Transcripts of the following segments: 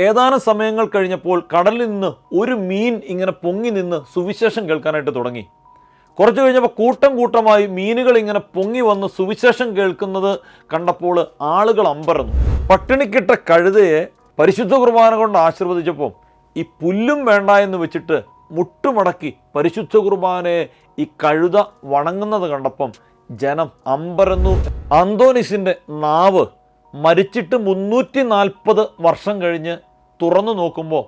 ഏതാനും സമയങ്ങൾ കഴിഞ്ഞപ്പോൾ കടലിൽ നിന്ന് ഒരു മീൻ ഇങ്ങനെ പൊങ്ങി നിന്ന് സുവിശേഷം കേൾക്കാനായിട്ട് തുടങ്ങി. കുറച്ച് കഴിഞ്ഞപ്പോൾ കൂട്ടം കൂട്ടമായി മീനുകൾ ഇങ്ങനെ പൊങ്ങി വന്ന് സുവിശേഷം കേൾക്കുന്നത് കണ്ടപ്പോൾ ആളുകൾ അമ്പരന്നു. പട്ടിണിക്കിട്ട കഴുതയെ പരിശുദ്ധ കുർബാന കൊണ്ട് ആശീർവദിച്ചപ്പോൾ ഈ പുല്ലും വേണ്ട എന്ന് വെച്ചിട്ട് മുട്ടുമടക്കി പരിശുദ്ധ കുർബാനയെ ഈ കഴുത വണങ്ങുന്നത് കണ്ടപ്പം ജനം അമ്പരന്നു. അന്തോനിസിന്റെ നാവ് മരിച്ചിട്ട് മുന്നൂറ്റി നാൽപ്പത് വർഷം കഴിഞ്ഞ് തുറന്നു നോക്കുമ്പോൾ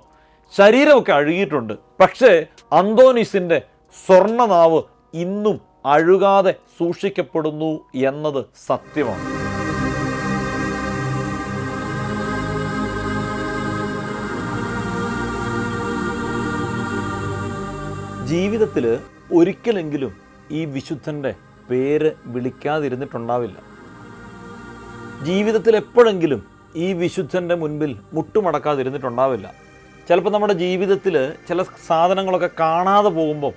ശരീരമൊക്കെ അഴുകിയിട്ടുണ്ട്. പക്ഷേ അന്തോനിസിന്റെ സ്വർണനാവ് ഇന്നും അഴുകാതെ സൂക്ഷിക്കപ്പെടുന്നു എന്നത് സത്യമാണ്. ജീവിതത്തിൽ ഒരിക്കലെങ്കിലും ഈ വിശുദ്ധന്റെ പേര് വിളിക്കാതിരുന്നിട്ടുണ്ടാവില്ല. ജീവിതത്തിൽ എപ്പോഴെങ്കിലും ഈ വിശുദ്ധന്റെ മുൻപിൽ മുട്ടുമടക്കാതിരുന്നിട്ടുണ്ടാവില്ല. ചിലപ്പോൾ നമ്മുടെ ജീവിതത്തിൽ ചില സാധനങ്ങളൊക്കെ കാണാതെ പോകുമ്പോൾ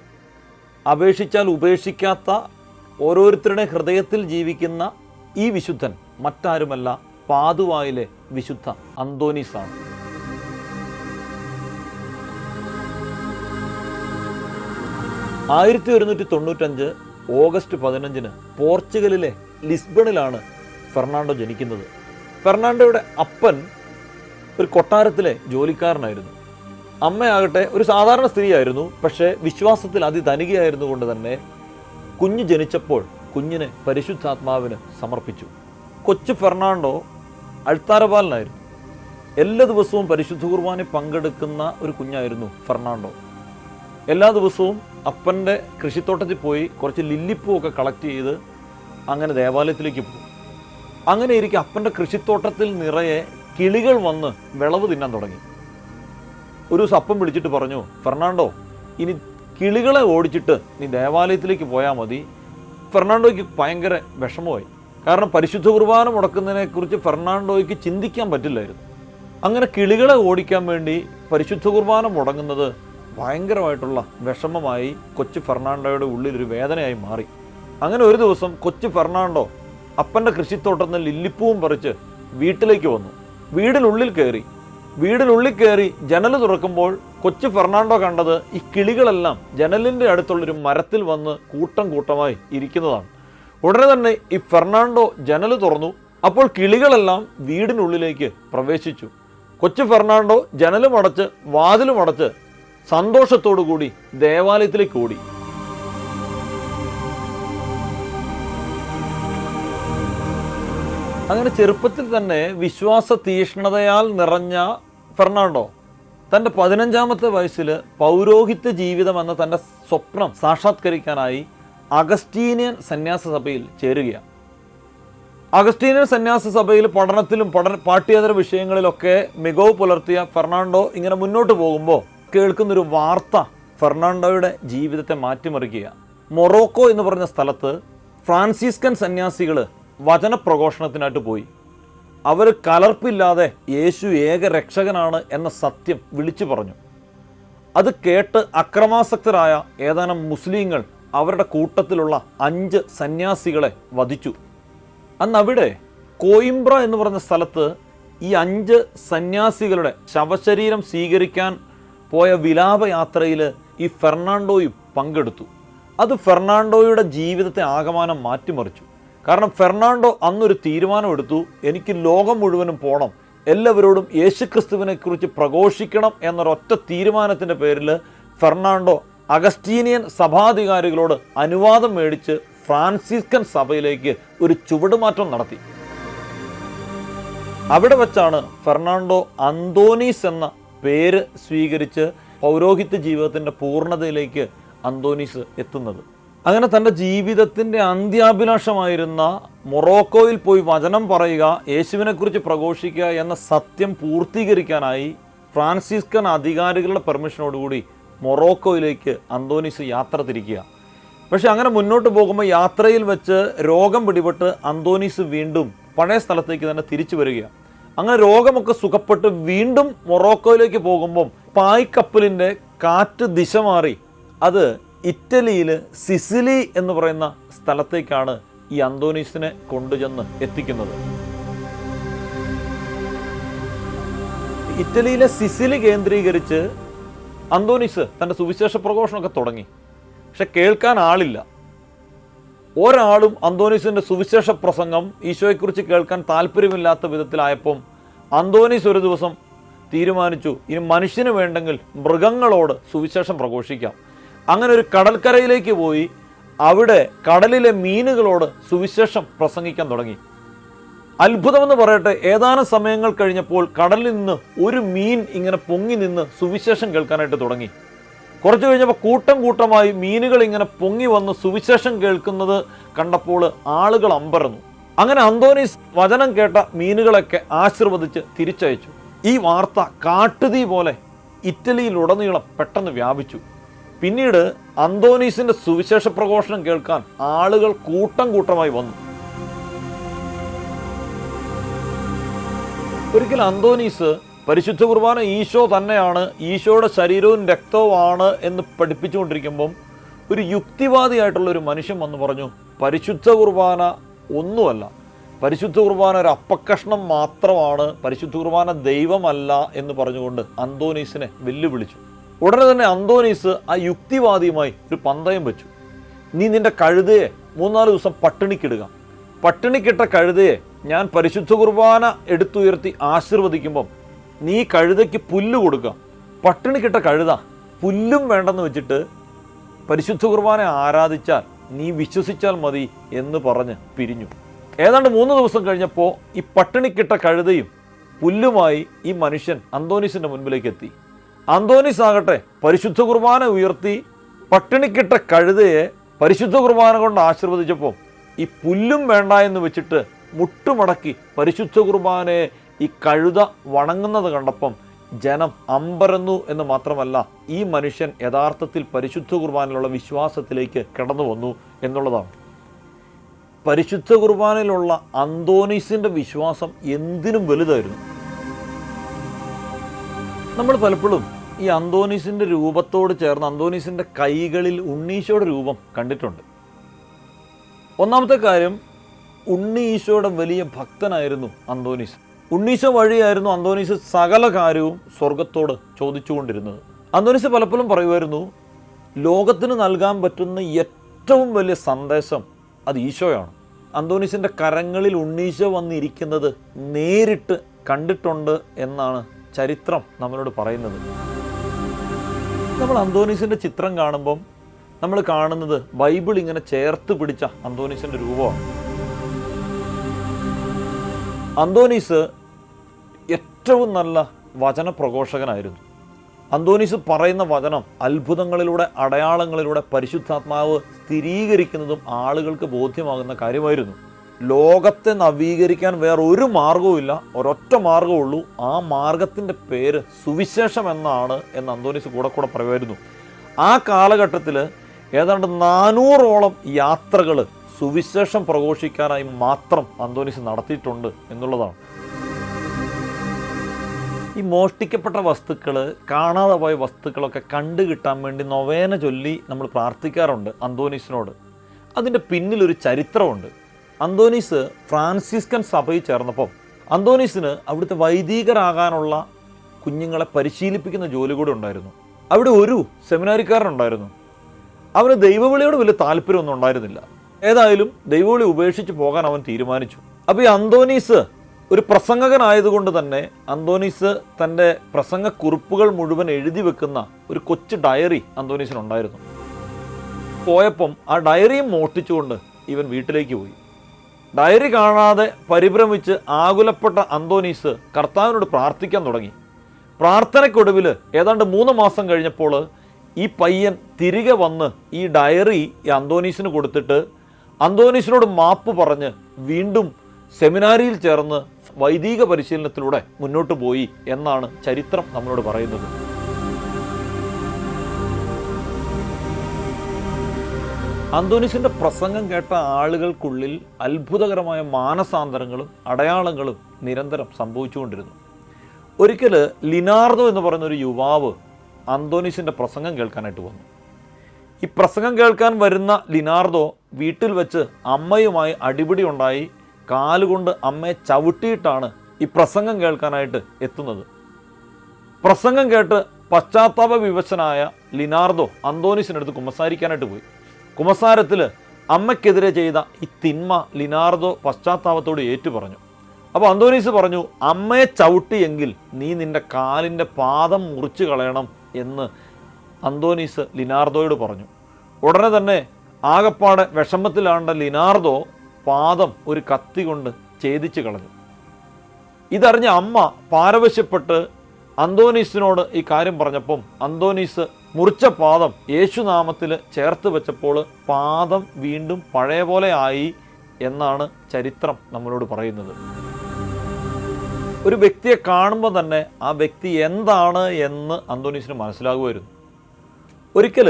അപേക്ഷിച്ചാൽ ഉപേക്ഷിക്കാത്ത ഓരോരുത്തരുടെ ഹൃദയത്തിൽ ജീവിക്കുന്ന ഈ വിശുദ്ധൻ മറ്റാരുമല്ല പാതുവായിലെ വിശുദ്ധ അന്തോനീസാണ്. ആയിരത്തി ഒരുന്നൂറ്റി തൊണ്ണൂറ്റഞ്ച് ഓഗസ്റ്റ് പതിനഞ്ചിന് പോർച്ചുഗലിലെ ലിസ്ബണിലാണ് ഫെർണാണ്ടോ ജനിക്കുന്നത്. ഫെർണാണ്ടോയുടെ അപ്പൻ ഒരു കൊട്ടാരത്തിലെ ജോലിക്കാരനായിരുന്നു. അമ്മയാകട്ടെ ഒരു സാധാരണ സ്ത്രീയായിരുന്നു പക്ഷേ വിശ്വാസത്തിൽ അതി അതിധനികയായിരുന്നു കൊണ്ട് തന്നെ കുഞ്ഞ് ജനിച്ചപ്പോൾ കുഞ്ഞിനെ പരിശുദ്ധാത്മാവിന് സമർപ്പിച്ചു. കൊച്ചു ഫെർണാണ്ടോ അൾത്താരപാലനായിരുന്നു എല്ലാ ദിവസവും പരിശുദ്ധ കുർബാനയിൽ പങ്കെടുക്കുന്ന ഒരു കുഞ്ഞായിരുന്നു ഫെർണാണ്ടോ. എല്ലാ ദിവസവും അപ്പന്റെ കൃഷിത്തോട്ടത്തിൽ പോയി കുറച്ച് ലില്ലിപ്പൂ ഒക്കെ കളക്ട് ചെയ്ത് അങ്ങനെ ദേവാലയത്തിലേക്ക് പോകും അങ്ങനെ ഇരിക്കും അപ്പന്റെ കൃഷിത്തോട്ടത്തിൽ നിറയെ കിളികൾ വന്ന് വിളവ് തിന്നാൻ തുടങ്ങി. ഒരു ദിവസം അപ്പം വിളിച്ചിട്ട് പറഞ്ഞു ഫെർണാണ്ടോ ഇനി കിളികളെ ഓടിച്ചിട്ട് നീ ദേവാലയത്തിലേക്ക് പോയാൽ മതി. ഫെർണാണ്ടോയ്ക്ക് ഭയങ്കര വിഷമമായി. കാരണം പരിശുദ്ധ കുർബാന മുടക്കുന്നതിനെക്കുറിച്ച് ഫെർണാണ്ടോയ്ക്ക് ചിന്തിക്കാൻ പറ്റില്ലായിരുന്നു. അങ്ങനെ കിളികളെ ഓടിക്കാൻ വേണ്ടി പരിശുദ്ധ കുർബാന മുടങ്ങുന്നത് ഭയങ്കരമായിട്ടുള്ള വിഷമമായി കൊച്ചു ഫെർണാണ്ടോയുടെ ഉള്ളിൽ ഒരു വേദനയായി മാറി. അങ്ങനെ ഒരു ദിവസം കൊച്ചു ഫെർണാണ്ടോ അപ്പന്റെ കൃഷിത്തോട്ടത്തിൽ നിന്ന് ലില്ലിപ്പൂവും പറിച്ച് വീട്ടിലേക്ക് വന്നു. വീടിനുള്ളിൽ കയറി. വീടിനുള്ളിൽ കയറി ജനൽ തുറക്കുമ്പോൾ കൊച്ചു ഫെർണാണ്ടോ കണ്ടത് ഈ കിളികളെല്ലാം ജനലിന്റെ അടുത്തുള്ളൊരു മരത്തിൽ വന്ന് കൂട്ടം കൂട്ടമായി ഇരിക്കുന്നതാണ്. ഉടനെ തന്നെ ഈ ഫെർണാണ്ടോ ജനൽ തുറന്നു. അപ്പോൾ കിളികളെല്ലാം വീടിനുള്ളിലേക്ക് പ്രവേശിച്ചു. കൊച്ചു ഫെർണാണ്ടോ ജനലും അടച്ച് വാതിലും അടച്ച് സന്തോഷത്തോടു കൂടി ദേവാലയത്തിലേക്ക് ഓടി. അങ്ങനെ ചെറുപ്പത്തിൽ തന്നെ വിശ്വാസ തീഷ്ണതയാൽ നിറഞ്ഞ ഫെർണാണ്ടോ തന്റെ പതിനഞ്ചാമത്തെ വയസ്സിൽ പൗരോഹിത്യ ജീവിതം എന്ന തന്റെ സ്വപ്നം സാക്ഷാത്കരിക്കാനായി അഗസ്റ്റീനിയൻ സന്യാസ സഭയിൽ ചേരുകയാണ്. അഗസ്റ്റീനിയൻ സന്യാസ സഭയിൽ പഠനത്തിലും പഠന പാഠ്യേതര വിഷയങ്ങളിലൊക്കെ മികവ് പുലർത്തിയ ഫെർണാണ്ടോ ഇങ്ങനെ മുന്നോട്ട് പോകുമ്പോൾ കേൾക്കുന്നൊരു വാർത്ത ഫെർണാണ്ടോയുടെ ജീവിതത്തെ മാറ്റിമറിക്കുക മൊറോക്കോ എന്ന് പറഞ്ഞ സ്ഥലത്ത് ഫ്രാൻസിസ്കൻ സന്യാസികൾ വചനപ്രഘോഷണത്തിനായിട്ട് പോയി. അവർ കലർപ്പില്ലാതെ യേശു ഏക രക്ഷകനാണ് എന്ന സത്യം വിളിച്ചു പറഞ്ഞു. അത് കേട്ട് അക്രമാസക്തരായ ഏതാനും മുസ്ലിങ്ങൾ അവരുടെ കൂട്ടത്തിലുള്ള അഞ്ച് സന്യാസികളെ വധിച്ചു. അന്ന് അവിടെ കോയിംബ്ര എന്ന് പറഞ്ഞ സ്ഥലത്ത് ഈ അഞ്ച് സന്യാസികളുടെ ശവശരീരം സ്വീകരിക്കാൻ പോയ വിലാപയാത്രയിൽ ഈ ഫെർണാണ്ടോയും പങ്കെടുത്തു. അത് ഫെർണാണ്ടോയുടെ ജീവിതത്തെ ആകമാനം മാറ്റിമറിച്ചു. കാരണം ഫെർണാണ്ടോ അന്നൊരു തീരുമാനമെടുത്തു എനിക്ക് ലോകം മുഴുവനും പോകണം എല്ലാവരോടും യേശുക്രിസ്തുവിനെക്കുറിച്ച് പ്രഘോഷിക്കണം എന്നൊരൊറ്റ തീരുമാനത്തിന്റെ പേരിൽ ഫെർണാണ്ടോ അഗസ്റ്റീനിയൻ സഭാധികാരികളോട് അനുവാദം മേടിച്ച് ഫ്രാൻസിസ്കൻ സഭയിലേക്ക് ഒരു ചുവടുമാറ്റം നടത്തി. അവിടെ വച്ചാണ് ഫെർണാണ്ടോ അന്തോനീസ് എന്ന പേര് സ്വീകരിച്ച് പൗരോഹിത്യ ജീവിതത്തിന്റെ പൂർണതയിലേക്ക് അന്തോനീസ് എത്തുന്നത്. അങ്ങനെ തന്റെ ജീവിതത്തിന്റെ അന്ത്യാഭിലാഷമായിരുന്ന മൊറോക്കോയിൽ പോയി വചനം പറയുക യേശുവിനെക്കുറിച്ച് പ്രഘോഷിക്കുക എന്ന സത്യം പൂർത്തീകരിക്കാനായി ഫ്രാൻസിസ്കൻ അധികാരികളുടെ പെർമിഷനോടുകൂടി മൊറോക്കോയിലേക്ക് അന്തോനീസ് യാത്ര തിരിക്കുക. പക്ഷേ അങ്ങനെ മുന്നോട്ട് പോകുമ്പോൾ യാത്രയിൽ വെച്ച് രോഗം പിടിപെട്ട് അന്തോനീസ് വീണ്ടും പഴയ സ്ഥലത്തേക്ക് തന്നെ തിരിച്ചു വരികയാണ് അങ്ങനെ രോഗമൊക്കെ സുഖപ്പെട്ട് വീണ്ടും മൊറോക്കോയിലേക്ക് പോകുമ്പം പായ്ക്കപ്പലിന്റെ കാറ്റ് ദിശ മാറി. അത് ഇറ്റലിയിൽ സിസിലി എന്ന് പറയുന്ന സ്ഥലത്തേക്കാണ് ഈ അന്തോനീസിനെ കൊണ്ടുചെന്ന് എത്തിക്കുന്നത്. ഇറ്റലിയിലെ സിസിലി കേന്ദ്രീകരിച്ച് അന്തോണീസ് തന്റെ സുവിശേഷ പ്രഘോഷണമൊക്കെ തുടങ്ങി. പക്ഷെ കേൾക്കാൻ ആളില്ല. ഒരാളും അന്തോണീസിന്റെ സുവിശേഷ പ്രസംഗം ഈശോയെക്കുറിച്ച് കേൾക്കാൻ താല്പര്യമില്ലാത്ത വിധത്തിലായപ്പം അന്തോണീസ് ഒരു ദിവസം തീരുമാനിച്ചു ഇനി മനുഷ്യന് വേണ്ടെങ്കിൽ മൃഗങ്ങളോട് സുവിശേഷം പ്രഘോഷിക്കാം. അങ്ങനെ ഒരു കടൽക്കരയിലേക്ക് പോയി അവിടെ കടലിലെ മീനുകളോട് സുവിശേഷം പ്രസംഗിക്കാൻ തുടങ്ങി. അത്ഭുതമെന്ന് പറയട്ടെ ഏതാനും സമയങ്ങൾ കഴിഞ്ഞപ്പോൾ കടലിൽ നിന്ന് ഒരു മീൻ ഇങ്ങനെ പൊങ്ങി നിന്ന് സുവിശേഷം കേൾക്കാനായിട്ട് തുടങ്ങി. കുറച്ചു കഴിഞ്ഞപ്പോൾ കൂട്ടം കൂട്ടമായി മീനുകൾ ഇങ്ങനെ പൊങ്ങി വന്ന് സുവിശേഷം കേൾക്കുന്നത് കണ്ടപ്പോൾ ആളുകൾ അമ്പരന്നു. അങ്ങനെ അന്തോനീസ് വചനം കേട്ട മീനുകളൊക്കെ ആശീർവദിച്ച് തിരിച്ചയച്ചു. ഈ വാർത്ത കാട്ടുതീ പോലെ ഇറ്റലിയിലുടനീളം പെട്ടെന്ന് വ്യാപിച്ചു. പിന്നീട് അന്തോനീസിന്റെ സുവിശേഷ പ്രഘോഷണം കേൾക്കാൻ ആളുകൾ കൂട്ടം കൂട്ടമായി വന്നു. ഒരിക്കൽ അന്തോനീസ് പരിശുദ്ധ കുർബാന ഈശോ തന്നെയാണ് ഈശോയുടെ ശരീരവും രക്തവുമാണ് എന്ന് പഠിപ്പിച്ചുകൊണ്ടിരിക്കുമ്പം ഒരു യുക്തിവാദിയായിട്ടുള്ള ഒരു മനുഷ്യൻ വന്നു പറഞ്ഞു പരിശുദ്ധ കുർബാന ഒന്നുമല്ല. പരിശുദ്ധ കുർബാന ഒരു അപ്പക്കഷ്ണം മാത്രമാണ്. പരിശുദ്ധ കുർബാന ദൈവമല്ല എന്ന് പറഞ്ഞുകൊണ്ട് അന്തോനീസിനെ വെല്ലുവിളിച്ചു. ഉടനെ തന്നെ അന്തോനീസ് ആ യുക്തിവാദിയുമായി ഒരു പന്തയം വെച്ചു. നീ നിന്റെ കഴുതയെ മൂന്നാൽ ദിവസം പട്ടിണിക്കിടുക. പട്ടിണിക്കിട്ട കഴുതയെ ഞാൻ പരിശുദ്ധ കുർബാന എടുത്തുയർത്തി ആശീർവദിക്കുമ്പം നീ കഴുതയ്ക്ക് പുല്ല് കൊടുക്കുക പട്ടിണിക്കിട്ട കഴുത പുല്ലും വേണ്ടെന്ന് വെച്ചിട്ട് പരിശുദ്ധ കുർബാന ആരാധിച്ചാൽ നീ വിശ്വസിച്ചാൽ മതി എന്ന് പറഞ്ഞ് പിരിഞ്ഞു. ഏതാണ്ട് മൂന്ന് ദിവസം കഴിഞ്ഞപ്പോൾ ഈ പട്ടിണിക്കിട്ട കഴുതയും പുല്ലുമായി ഈ മനുഷ്യൻ അന്തോനീസിന്റെ മുൻപിലേക്ക് എത്തി. അന്തോനീസ് ആകട്ടെ പരിശുദ്ധ കുർബാന ഉയർത്തി പട്ടിണിക്കിട്ട കഴുതയെ പരിശുദ്ധ കുർബാന കൊണ്ട് ആശീർവദിച്ചപ്പോൾ ഈ പുല്ലും വേണ്ട എന്ന് വെച്ചിട്ട് മുട്ടുമടക്കി പരിശുദ്ധ കുർബാനയെ ഈ കഴുത വണങ്ങുന്നത് കണ്ടപ്പം ജനം അമ്പരന്നു എന്ന് മാത്രമല്ല ഈ മനുഷ്യൻ യഥാർത്ഥത്തിൽ പരിശുദ്ധ കുർബാനയിലുള്ള വിശ്വാസത്തിലേക്ക് കടന്നു വന്നു എന്നുള്ളതാണ്. പരിശുദ്ധ കുർബാനയിലുള്ള അന്തോനീസിന്റെ വിശ്വാസം എന്തിനും വലുതായിരുന്നു. നമ്മൾ പലപ്പോഴും ഈ അന്തോനീസിന്റെ രൂപത്തോട് ചേർന്ന് അന്തോനീസിന്റെ കൈകളിൽ ഉണ്ണീശോയുടെ രൂപം കണ്ടിട്ടുണ്ട്. ഒന്നാമത്തെ കാര്യം ഉണ്ണീശോയുടെ വലിയ ഭക്തനായിരുന്നു അന്തോനീസ് ഉണ്ണീശോ വഴിയായിരുന്നു അന്തോനീസ് സകല കാര്യവും സ്വർഗത്തോട് ചോദിച്ചുകൊണ്ടിരുന്നത്. അന്തോനീസ് പലപ്പോഴും പറയുമായിരുന്നു ലോകത്തിന് നൽകാൻ പറ്റുന്ന ഏറ്റവും വലിയ സന്ദേശം അത് ഈശോയാണ്. അന്തോനീസിന്റെ കരങ്ങളിൽ ഉണ്ണീശോ വന്നിരിക്കുന്നത് നേരിട്ട് കണ്ടിട്ടുണ്ട് എന്നാണ് ചരിത്രം നമ്മളോട് പറയുന്നത്. നമ്മൾ അന്തോണീസിന്റെ ചിത്രം കാണുമ്പം നമ്മൾ കാണുന്നത് ബൈബിൾ ഇങ്ങനെ ചേർത്ത് പിടിച്ച അന്തോണീസിന്റെ രൂപമാണ്. അന്തോണീസ് ഏറ്റവും നല്ല വചന പ്രഘോഷകനായിരുന്നു അന്തോനീസ് പറയുന്ന വചനം അത്ഭുതങ്ങളിലൂടെ അടയാളങ്ങളിലൂടെ പരിശുദ്ധാത്മാവ് സ്ഥിരീകരിക്കുന്നതും ആളുകൾക്ക് ബോധ്യമാകുന്ന കാര്യമായിരുന്നു. ലോകത്തെ നവീകരിക്കാൻ വേറെ ഒരു മാർഗവുമില്ല ഒരൊറ്റ മാർഗമുള്ളൂ ആ മാർഗത്തിന്റെ പേര് സുവിശേഷം എന്നാണ് എന്ന് അന്തോണീസ് കൂടെ കൂടെ പറയുമായിരുന്നു. ആ കാലഘട്ടത്തിൽ ഏതാണ്ട് നാനൂറോളം യാത്രകൾ സുവിശേഷം പ്രഘോഷിക്കാനായി മാത്രം അന്തോനീസ് നടത്തിയിട്ടുണ്ട് എന്നുള്ളതാണ്. ഈ മോഷ്ടിക്കപ്പെട്ട വസ്തുക്കൾ കാണാതെ പോയ വസ്തുക്കളൊക്കെ കണ്ടു കിട്ടാൻ വേണ്ടി നൊവേന ചൊല്ലി നമ്മൾ പ്രാർത്ഥിക്കാറുണ്ട് അന്തോനീസിനോട് അതിന്റെ പിന്നിലൊരു ചരിത്രമുണ്ട്. അന്തോനീസ് ഫ്രാൻസിസ്കൻ സഭയിൽ ചേർന്നപ്പോൾ അന്തോനീസിന് അവിടുത്തെ വൈദികരാകാനുള്ള കുഞ്ഞുങ്ങളെ പരിശീലിപ്പിക്കുന്ന ജോലി കൂടെ ഉണ്ടായിരുന്നു. അവിടെ ഒരു സെമിനാരിക്കാരനുണ്ടായിരുന്നു അവന് ദൈവവിളിയോട് വലിയ താല്പര്യമൊന്നും ഉണ്ടായിരുന്നില്ല. ഏതായാലും ദൈവവിളി ഉപേക്ഷിച്ച് പോകാൻ അവൻ തീരുമാനിച്ചു. അപ്പോൾ ഈ അന്തോനീസ് ഒരു പ്രസംഗകനായതുകൊണ്ട് തന്നെ അന്തോനീസ് തന്റെ പ്രസംഗക്കുറിപ്പുകൾ മുഴുവൻ എഴുതി വെക്കുന്ന ഒരു കൊച്ചു ഡയറി അന്തോനീസിനുണ്ടായിരുന്നു പോയപ്പം ആ ഡയറിയും മോഷ്ടിച്ചുകൊണ്ട് ഇവൻ വീട്ടിലേക്ക് പോയി. ഡയറി കാണാതെ പരിഭ്രമിച്ച് ആകുലപ്പെട്ട അന്തോനീസ് കർത്താവിനോട് പ്രാർത്ഥിക്കാൻ തുടങ്ങി. പ്രാർത്ഥനയ്ക്കൊടുവിൽ ഏതാണ്ട് മൂന്ന് മാസം കഴിഞ്ഞപ്പോൾ ഈ പയ്യൻ തിരികെ വന്ന് ഈ ഡയറി ഈ അന്തോനീസിന് കൊടുത്തിട്ട് അന്തോനീസിനോട് മാപ്പ് പറഞ്ഞ് വീണ്ടും സെമിനാരിയിൽ ചേർന്ന് വൈദിക പരിശീലനത്തിലൂടെ മുന്നോട്ട് പോയി എന്നാണ് ചരിത്രം നമ്മളോട് പറയുന്നത്. അന്തോനീസിന്റെ പ്രസംഗം കേട്ട ആളുകൾക്കുള്ളിൽ അത്ഭുതകരമായ മാനസാന്തരങ്ങളും അടയാളങ്ങളും നിരന്തരം സംഭവിച്ചുകൊണ്ടിരുന്നു. ഒരിക്കൽ ലിനാർദോ എന്ന് പറയുന്ന ഒരു യുവാവ് അന്തോനീസിന്റെ പ്രസംഗം കേൾക്കാനായിട്ട് വന്നു. ഈ പ്രസംഗം കേൾക്കാൻ വരുന്ന ലിനാർദോ വീട്ടിൽ വെച്ച് അമ്മയുമായി അടിപിടി ഉണ്ടായി കാലുകൊണ്ട് അമ്മയെ ചവിട്ടിയിട്ടാണ് ഈ പ്രസംഗം കേൾക്കാനായിട്ട് എത്തുന്നത്. പ്രസംഗം കേട്ട് പശ്ചാത്താപ വിവശനായ ലിനാർദോ അന്തോനിസിനടുത്ത് കുമ്പസാരിക്കാനായിട്ട് പോയി. കുമ്പസാരത്തിൽ അമ്മയ്ക്കെതിരെ ചെയ്ത ഈ തിന്മ ലിനാർദോ പശ്ചാത്താപത്തോട് ഏറ്റു പറഞ്ഞു അപ്പോൾ അന്തോനീസ് പറഞ്ഞു അമ്മയെ ചവിട്ടിയെങ്കിൽ നീ നിന്റെ കാലിന്റെ പാദം മുറിച്ച് കളയണം എന്ന് അന്തോനീസ് ലിനാർദോയോട് പറഞ്ഞു. ഉടനെ തന്നെ ആകപ്പാടെ വിഷമത്തിലാണ്ട ലിനാർദോ പാദം ഒരു കത്തി കൊണ്ട് ഛേദിച്ച് കളഞ്ഞു. ഇതറിഞ്ഞ അമ്മ പാരവശ്യപ്പെട്ട് അന്തോനീസിനോട് ഈ കാര്യം പറഞ്ഞപ്പം അന്തോനീസ് മുറിച്ച പാദം യേശുനാമത്തിൽ ചേർത്ത് വെച്ചപ്പോൾ പാദം വീണ്ടും പഴയ പോലെ ആയി എന്നാണ് ചരിത്രം നമ്മളോട് പറയുന്നത്. ഒരു വ്യക്തിയെ കാണുമ്പോൾ തന്നെ ആ വ്യക്തി എന്താണ് എന്ന് അന്തോണീസിന് മനസ്സിലാകുമായിരുന്നു. ഒരിക്കൽ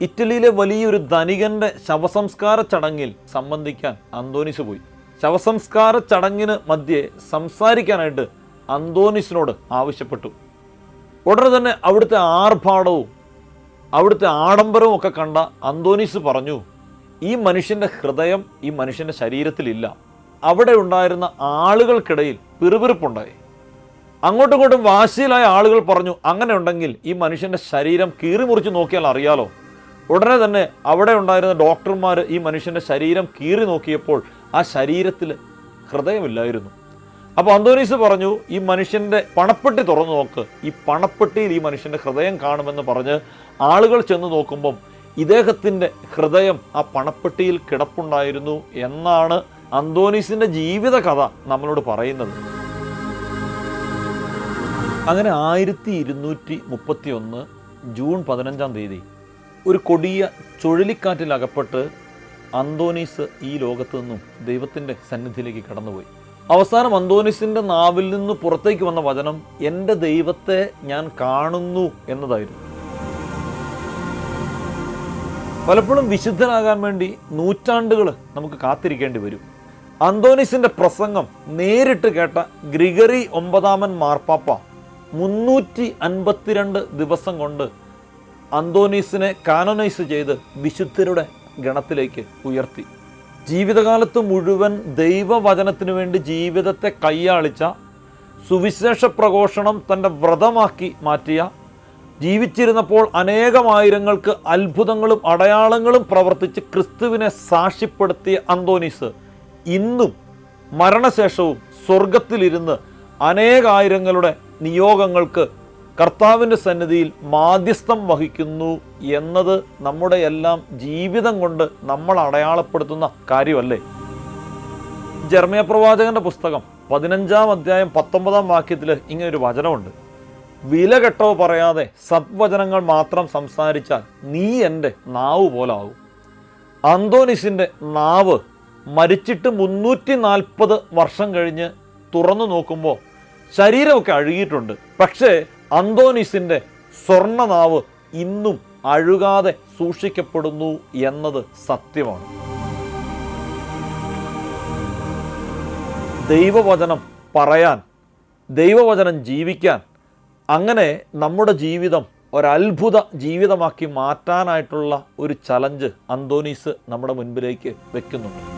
ഇറ്റലിയിലെ വലിയൊരു ധനികന്റെ ശവസംസ്കാര ചടങ്ങിൽ സംബന്ധിക്കാൻ അന്തോണീസ് പോയി. ശവസംസ്കാര ചടങ്ങിന് മധ്യേ സംസാരിക്കാനായിട്ട് അന്തോണീസിനോട് ആവശ്യപ്പെട്ടു. ഉടനെ തന്നെ അവിടുത്തെ ആർഭാടവും അവിടുത്തെ ആഡംബരവും ഒക്കെ കണ്ട അന്തോനീസ് പറഞ്ഞു ഈ മനുഷ്യന്റെ ഹൃദയം ഈ മനുഷ്യന്റെ ശരീരത്തിലില്ല. അവിടെ ഉണ്ടായിരുന്ന ആളുകൾക്കിടയിൽ പിറുപിറുപ്പുണ്ടായി. അങ്ങോട്ടും ഇങ്ങോട്ടും വാശിയിലായ ആളുകൾ പറഞ്ഞു അങ്ങനെ ഉണ്ടെങ്കിൽ ഈ മനുഷ്യന്റെ ശരീരം കീറിമുറിച്ച് നോക്കിയാൽ അറിയാലോ. ഉടനെ തന്നെ അവിടെ ഉണ്ടായിരുന്ന ഡോക്ടർമാർ ഈ മനുഷ്യന്റെ ശരീരം കീറി നോക്കിയപ്പോൾ ആ ശരീരത്തിൽ ഹൃദയമില്ലായിരുന്നു. അപ്പോൾ അന്തോനീസ് പറഞ്ഞു ഈ മനുഷ്യന്റെ പണപ്പെട്ടി തുറന്നു നോക്ക്. ഈ പണപ്പെട്ടിയിൽ ഈ മനുഷ്യന്റെ ഹൃദയം കാണുമെന്ന് പറഞ്ഞ് ആളുകൾ ചെന്ന് നോക്കുമ്പം ഇദ്ദേഹത്തിന്റെ ഹൃദയം ആ പണപ്പെട്ടിയിൽ കിടപ്പുണ്ടായിരുന്നു എന്നാണ് അന്തോനീസിന്റെ ജീവിത കഥ നമ്മളോട് പറയുന്നത്. അങ്ങനെ ആയിരത്തി ഇരുന്നൂറ്റി മുപ്പത്തി ഒന്ന് ജൂൺ പതിനഞ്ചാം തീയതി ഒരു കൊടിയ ചുഴലിക്കാറ്റിൽ അകപ്പെട്ട് അന്തോനീസ് ഈ ലോകത്തു നിന്നും ദൈവത്തിന്റെ സന്നിധിയിലേക്ക് കടന്നുപോയി. അവസാനം അന്തോനിസിന്റെ നാവിൽ നിന്ന് പുറത്തേക്ക് വന്ന വചനം എന്റെ ദൈവത്തെ ഞാൻ കാണുന്നു എന്നതായിരുന്നു. പലപ്പോഴും വിശുദ്ധനാകാൻ വേണ്ടി നൂറ്റാണ്ടുകൾ നമുക്ക് കാത്തിരിക്കേണ്ടി വരും. അന്തോനിസിന്റെ പ്രസംഗം നേരിട്ട് കേട്ട ഗ്രിഗറി ഒമ്പതാമൻ മാർപ്പാപ്പ മുന്നൂറ്റി അൻപത്തിരണ്ട് ദിവസം കൊണ്ട് അന്തോനീസിനെ കാനോനൈസ് ചെയ്ത് വിശുദ്ധരുടെ ഗണത്തിലേക്ക് ഉയർത്തി. ജീവിതകാലത്ത് മുഴുവൻ ദൈവവചനത്തിനു വേണ്ടി ജീവിതത്തെ കൈയാളിച്ച സുവിശേഷ പ്രഘോഷണം തന്റെ വ്രതമാക്കി മാറ്റിയ ജീവിച്ചിരുന്നപ്പോൾ അനേകമായിരങ്ങൾക്ക് അത്ഭുതങ്ങളും അടയാളങ്ങളും പ്രവർത്തിച്ച് ക്രിസ്തുവിനെ സാക്ഷ്യപ്പെടുത്തിയ അന്തോനീസ് ഇന്നും മരണശേഷവും സ്വർഗത്തിലിരുന്ന് അനേകായിരങ്ങളുടെ നിയോഗങ്ങൾക്ക് കർത്താവിന്റെ സന്നിധിയിൽ മാധ്യസ്ഥം വഹിക്കുന്നു എന്നത് നമ്മുടെ എല്ലാം ജീവിതം കൊണ്ട് നമ്മൾ അടയാളപ്പെടുത്തുന്ന കാര്യമല്ലേ? ജർമ്മയ പ്രവാചകന്റെ പുസ്തകം പതിനഞ്ചാം അധ്യായം പത്തൊമ്പതാം വാക്യത്തിൽ ഇങ്ങനൊരു വചനമുണ്ട്. വില കെട്ടോ പറയാതെ സദ്വചനങ്ങൾ മാത്രം സംസാരിച്ചാൽ നീ എന്റെ നാവ് പോലാവും അന്തോനിസിന്റെ നാവ് മരിച്ചിട്ട് മുന്നൂറ്റി നാൽപ്പത് വർഷം കഴിഞ്ഞ് തുറന്നു നോക്കുമ്പോൾ ശരീരമൊക്കെ അഴുകിയിട്ടുണ്ട്. പക്ഷേ അന്തോനിസിന്റെ സ്വർണനാവ് ഇന്നും അഴുകാതെ സൂക്ഷിക്കപ്പെടുന്നു എന്നത് സത്യമാണ്. ദൈവവചനം പറയാൻ ദൈവവചനം ജീവിക്കാൻ അങ്ങനെ നമ്മുടെ ജീവിതം ഒരത്ഭുത ജീവിതമാക്കി മാറ്റാനായിട്ടുള്ള ഒരു ചലഞ്ച് അന്തോനീസ് നമ്മുടെ മുൻപിലേക്ക് വെക്കുന്നുണ്ട്.